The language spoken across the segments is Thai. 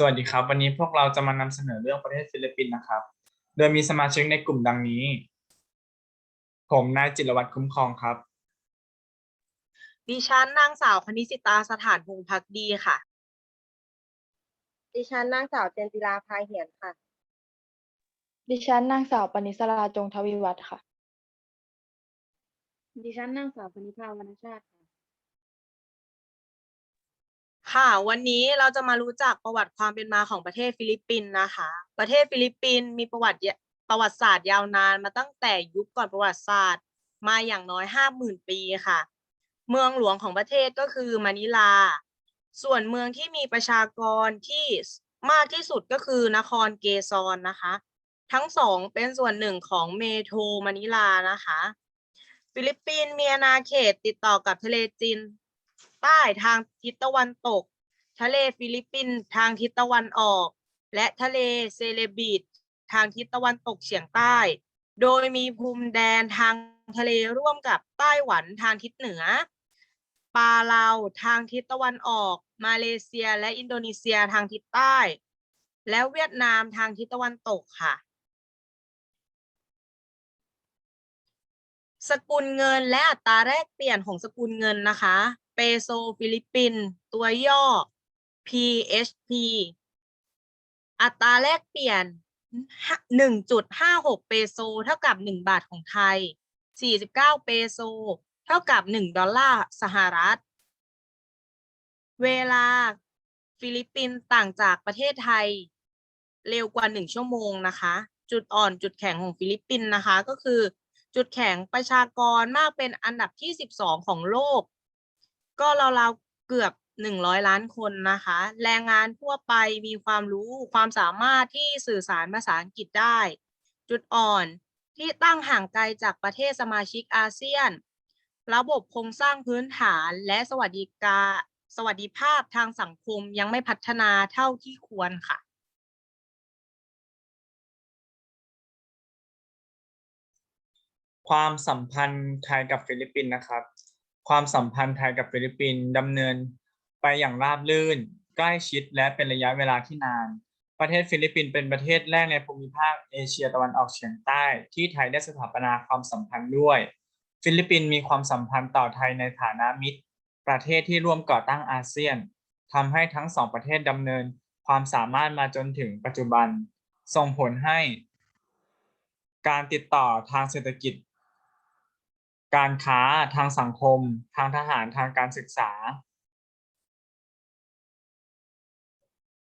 สวัสดีครับ วันนี้พวกเราจะมานำเสนอเรื่องประเทศฟิลิปปินส์นะครับ โดยมีสมาชิกในกลุ่มดังนี้ ผมนายจิรวัตรคุ้มครองครับ ดิฉันนางสาวคณิสิตาสถานพงษ์พักดีค่ะ ดิฉันนางสาวเจนจิราพาเหียนค่ะ ดิฉันนางสาวปณิสราจงทวีวัฒน์ค่ะ ดิฉันนางสาวพนิพาวรรณชาติค่ะ ค่ะ วันนี้เราจะมารู้จักประวัติความเป็นมาของประเทศฟิลิปปินส์นะคะ ประเทศฟิลิปปินส์มีประวัติประวัติศาสตร์ยาวนานมาตั้งแต่ยุคก่อนประวัติศาสตร์ มาอย่างน้อยห้าหมื่นปีค่ะ เมืองหลวงของประเทศก็คือมะนิลา ส่วนเมืองที่มีประชากรที่มากที่สุดก็คือนครเกซอนนะคะ ทั้งสองเป็นส่วนหนึ่งของเมโทรมะนิลานะคะ ฟิลิปปินส์มีอาณาเขตติดต่อกับทะเลจีน ใต้ทางทิศตะวันตก ทะเลฟิลิปปินส์ทางทิศตะวันออก และทะเลเซเลบีดทางทิศตะวันตกเฉียงใต้ โดยมีภูมิแดนทางทะเลร่วมกับไต้หวันทางทิศเหนือ ปาลาวทางทิศตะวันออก มาเลเซียและอินโดนีเซียทางทิศใต้ และเวียดนามทางทิศตะวันตกค่ะ สกุลเงินและอัตราแลกเปลี่ยนของสกุลเงินนะคะ เปโซฟิลิปปิน ตัวย่อ PHP อัตราแลกเปลี่ยน 1.56 เปโซ เท่ากับ 1 บาทของไทย 49 เปโซ เท่ากับ 1 ดอลลาร์สหรัฐ เวลาฟิลิปปินส์ต่างจากประเทศไทย เร็วกว่า 1 ชั่วโมงนะคะ จุดอ่อนจุดแข็งของฟิลิปปินส์นะคะก็คือ จุดแข็งประชากรมากเป็นอันดับที่ 12 ของโลก ก็ราวๆเกือบ100ล้านคนนะคะ แรงงานทั่วไปมีความรู้ความสามารถที่สื่อสารภาษาอังกฤษได้ จุดอ่อนที่ตั้งห่างไกลจากประเทศสมาชิกอาเซียน ระบบโครงสร้างพื้นฐานและสวัสดิการสวัสดิภาพทางสังคมยังไม่พัฒนาเท่าที่ควรค่ะ ความสัมพันธ์ไทยกับฟิลิปปินส์นะครับ ความสัมพันธ์ไทยกับฟิลิปปินส์ดำเนินไปอย่างราบรื่น ใกล้ชิดและเป็นระยะเวลาที่นาน ประเทศฟิลิปปินส์เป็นประเทศแรกในภูมิภาคเอเชียตะวันออกเฉียงใต้ ที่ไทยได้สถาปนาความสัมพันธ์ด้วย ฟิลิปปินส์มีความสัมพันธ์ต่อไทยในฐานะมิตร ประเทศที่ร่วมก่อตั้งอาเซียนทำให้ทั้งสองประเทศดำเนินความสามารถมาจนถึงปัจจุบัน ส่งผลให้ การติดต่อทางเศรษฐกิจ การค้าทางสังคม ทางทหารทางการศึกษา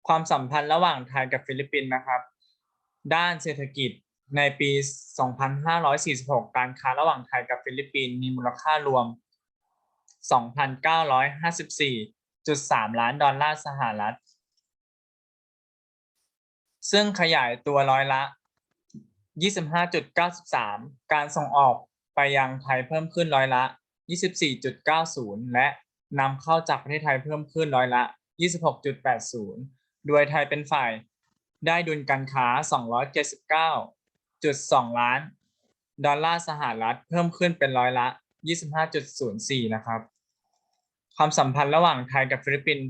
ความสัมพันธ์ระหว่างไทยกับฟิลิปปินส์นะครับ ด้านเศรษฐกิจในปี 2546 การค้าระหว่างไทยกับฟิลิปปินส์มีมูลค่ารวม 2,954.3 ล้านดอลลาร์สหรัฐ ซึ่งขยายตัวร้อยละ 25.93 การส่งออก ไปยังไทยเพิ่มขึ้นร้อยละ 24.90 และนำเข้าจากประเทศไทยเพิ่มขึ้นร้อยละ 26.80 โดยไทยเป็นฝ่ายได้ดุลการค้า 279.2 ล้าน ดอลลาร์สหรัฐเพิ่มขึ้นเป็นร้อยละ 25.04 นะครับ ความสัมพันธ์ระหว่างไทยกับฟิลิปปินส์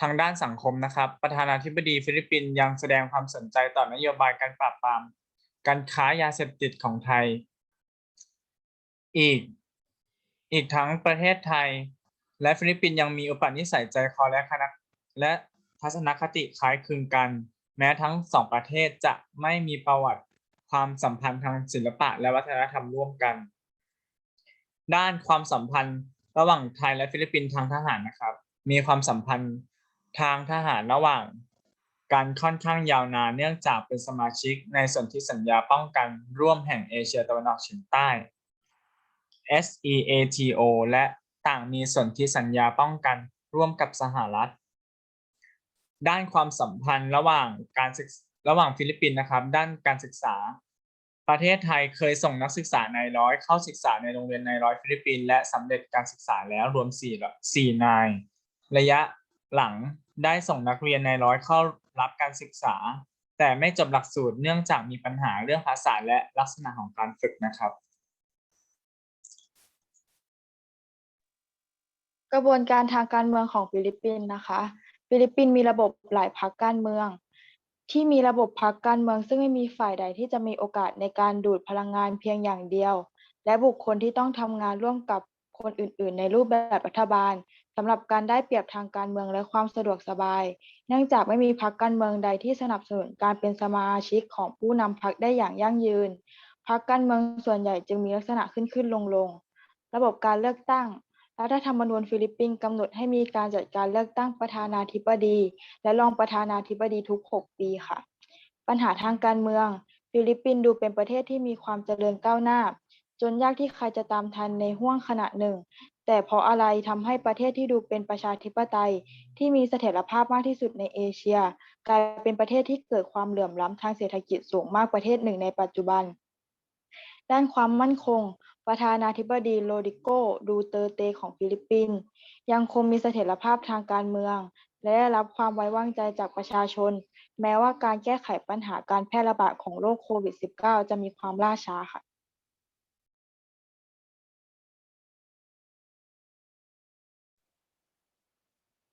ทางด้านสังคมนะครับ ประธานาธิบดีฟิลิปปินส์ยังแสดงความสนใจต่อนโยบายการปราบปรามการค้ายาเสพติดของไทย อีก อีกทั้งประเทศไทย และฟิลิปปินส์ยังมีอุปนิสัยใจคอและคณะและทัศนคติคล้ายคลึงกัน แม้ทั้งสองประเทศจะไม่มีประวัติความสัมพันธ์ทางศิลปะและวัฒนธรรมร่วมกัน ด้านความสัมพันธ์ระหว่างไทยและฟิลิปปินส์ทางทหารนะครับ มีความสัมพันธ์ทางทหารระหว่างการค่อนข้างยาวนานเนื่องจากเป็นสมาชิกในสนธิสัญญาป้องกันร่วมแห่งเอเชียตะวันออกเฉียงใต้ SEATO และต่างมีสนธิสัญญาป้องกันร่วมกับสหรัฐ ด้านความสัมพันธ์ระหว่างการศึกระหว่างฟิลิปปินส์นะครับ ด้านการศึกษา ประเทศไทยเคยส่งนักศึกษาในร้อยเข้าศึกษาในโรงเรียนในร้อยฟิลิปปินส์และสำเร็จการศึกษาแล้วรวม4 4นาย ระยะหลังได้ส่งนักเรียนในร้อยเข้ารับการศึกษา แต่ไม่จบหลักสูตรเนื่องจากมีปัญหาเรื่องภาษาและลักษณะของการฝึกนะครับ กระบวนการทางการเมืองของฟิลิปปินส์นะคะ ฟิลิปปินส์มีระบบหลายพรรคการเมือง ที่มีระบบพรรคการเมือง ซึ่งไม่มีฝ่ายใดที่จะมีโอกาสในการดูดพลังงานเพียงอย่างเดียว และบุคคลที่ต้องทำงานร่วมกับคนอื่น ๆ ในรูปแบบรัฐบาลสำหรับการได้เปรียบทางการเมืองและความสะดวกสบาย เนื่องจากไม่มีพรรคการเมืองใดที่สนับสนุนการเป็นสมาชิกของผู้นำพรรคได้อย่างยั่งยืนพรรคการเมืองส่วนใหญ่จึงมีลักษณะขึ้นขึ้นลงลงระบบการเลือกตั้ง รัฐธรรมนูญฟิลิปปินส์กำหนดให้มีการจัดการเลือกตั้งประธานาธิบดี และรองประธานาธิบดีทุก 6 ปีค่ะ ปัญหาทางการเมือง ฟิลิปปินส์ดูเป็นประเทศที่มีความเจริญก้าวหน้า จนยากที่ใครจะตามทันในห้วงขณะหนึ่ง แต่เพราะอะไรทำให้ประเทศที่ดูเป็นประชาธิปไตย ที่มีเสถียรภาพมากที่สุดในเอเชีย กลายเป็นประเทศที่เกิดความเหลื่อมล้ำทางเศรษฐกิจสูงมากประเทศหนึ่งในปัจจุบันด้านความมั่นคง ประธานาธิบดีโรดิโก ดูเตอร์เตของฟิลิปปินส์ยังคงมีเสถียรภาพทางการเมือง และได้รับความไว้วางใจจากประชาชน แม้ว่าการแก้ไขปัญหาการแพร่ระบาดของโรคโควิด -19 จะมีความล่าช้าค่ะ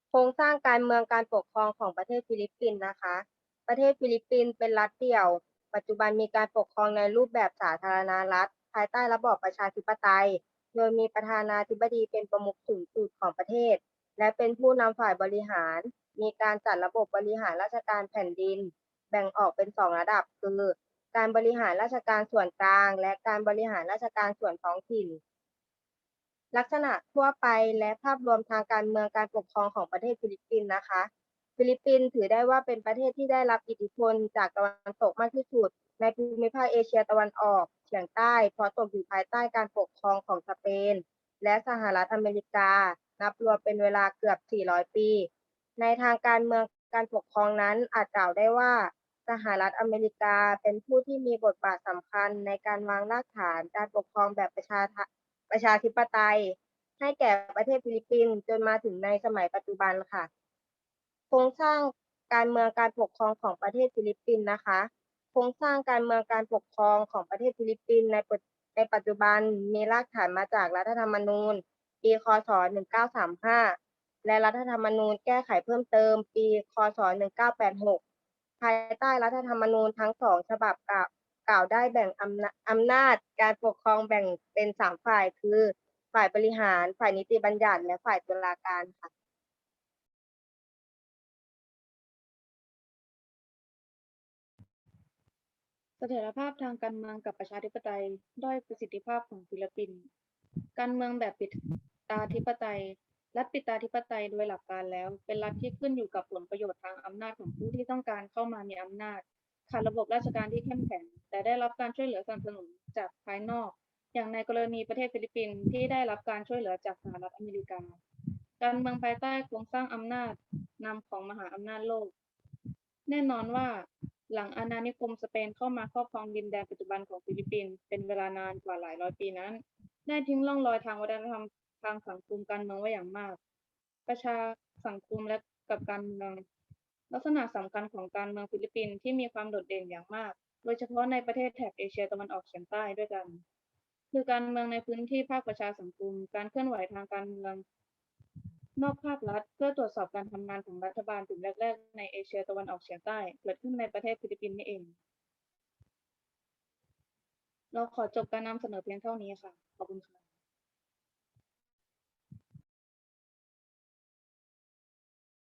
โครงสร้างการเมืองการปกครองของประเทศฟิลิปปินส์นะคะ ประเทศฟิลิปปินส์เป็นรัฐเดี่ยว ปัจจุบันมีการปกครองในรูปแบบสาธารณรัฐ ภายใต้ระบอบประชาธิปไตย โดยมีประธานาธิบดีเป็นประมุขสูงสุดของประเทศ และเป็นผู้นำฝ่ายบริหาร มีการจัดระบบบริหารราชการแผ่นดิน แบ่งออกเป็นสองระดับคือการบริหารราชการส่วนกลาง และการบริหารราชการส่วนท้องถิ่น ลักษณะทั่วไปและภาพรวมทางการเมืองการปกครองของประเทศฟิลิปปินส์นะคะ ฟิลิปปินส์ถือได้ว่าเป็นประเทศที่ได้รับอิทธิพลจากตะวันตกมากที่สุด ในภูมิภาคเอเชียตะวันออกเฉียงใต้เพราะตกอยู่ภายใต้การปกครองของสเปน และสหรัฐอเมริกา นับรวมเป็นเวลาเกือบ 400 ปี ในทางการเมืองการปกครองนั้นอาจกล่าวได้ว่า สหรัฐอเมริกาเป็นผู้ที่มีบทบาทสำคัญในการวางรากฐานการปกครองแบบประชาธประชาธิปไตย ให้แก่ประเทศฟิลิปปินส์จนมาถึงในสมัยปัจจุบันค่ะ โครงสร้างการเมืองการปกครองของประเทศฟิลิปปินส์นะคะ ครงสร้างการเมืองการปกครองของประเทศฟิลิปปินส์ในปัจในปัจจุบันมีรากฐานมาจากรัฐธรรมนูญ ปี คศ 1935 และรัฐธรรมนูญแก้ไขเพิ่มเติม ปี คศ 1986 ภายใต้รัฐธรรมนูญทั้งสองฉบับกล่าวกล่าวได้แบ่งอำอำนาจการปกครองแบ่งเป็นสามฝ่ายคือ ฝ่ายบริหาร ฝ่ายนิติบัญญัติ และฝ่ายตุลาการค่ะ เสถียรภาพทางการเมืองกับประชาธิปไตยด้อยประสิทธิภาพของฟิลิปปินส์การเมืองแบบปิดตาธิปไตยรัฐปิดตาธิปไตยโดยหลักการแล้ว เป็นรัฐที่ขึ้นอยู่กับผลประโยชน์ทางอำนาจของผู้ที่ต้องการเข้ามามีอำนาจขาดระบบราชการที่เข้มแข็ง แต่ได้รับการช่วยเหลือสนับสนุนจากภายนอก อย่างในกรณีประเทศฟิลิปปินส์ที่ได้รับการช่วยเหลือจากสหรัฐอเมริกา การเมืองภายใต้โครงสร้างอำนาจนำของมหาอำนาจโลก แน่นอนว่า หลังอาณานิคมสเปนเข้ามาครอบครองดินแดนปัจจุบันของฟิลิปปินส์เป็นเวลานานกว่าหลายร้อยปีนั้น ได้ทิ้งร่องรอยทางวัฒนธรรมทางสังคมการเมืองไว้อย่างมาก ประชาสังคมและกับการเมืองลักษณะสำคัญของการเมืองฟิลิปปินส์ที่มีความโดดเด่นอย่างมาก โดยเฉพาะในประเทศแถบเอเชียตะวันออกเฉียงใต้ด้วยกัน คือการเมืองในพื้นที่ภาคประชาสังคม การเคลื่อนไหวทางการเมือง นอกภาครัฐเพื่อตรวจสอบการทำงานของรัฐบาลกลุ่มแรกๆในเอเชียตะวันออกเฉียงใต้เกิดขึ้นในประเทศฟิลิปปินส์นี่เอง เราขอจบการนำเสนอเพียงเท่านี้ค่ะ ขอบคุณค่ะ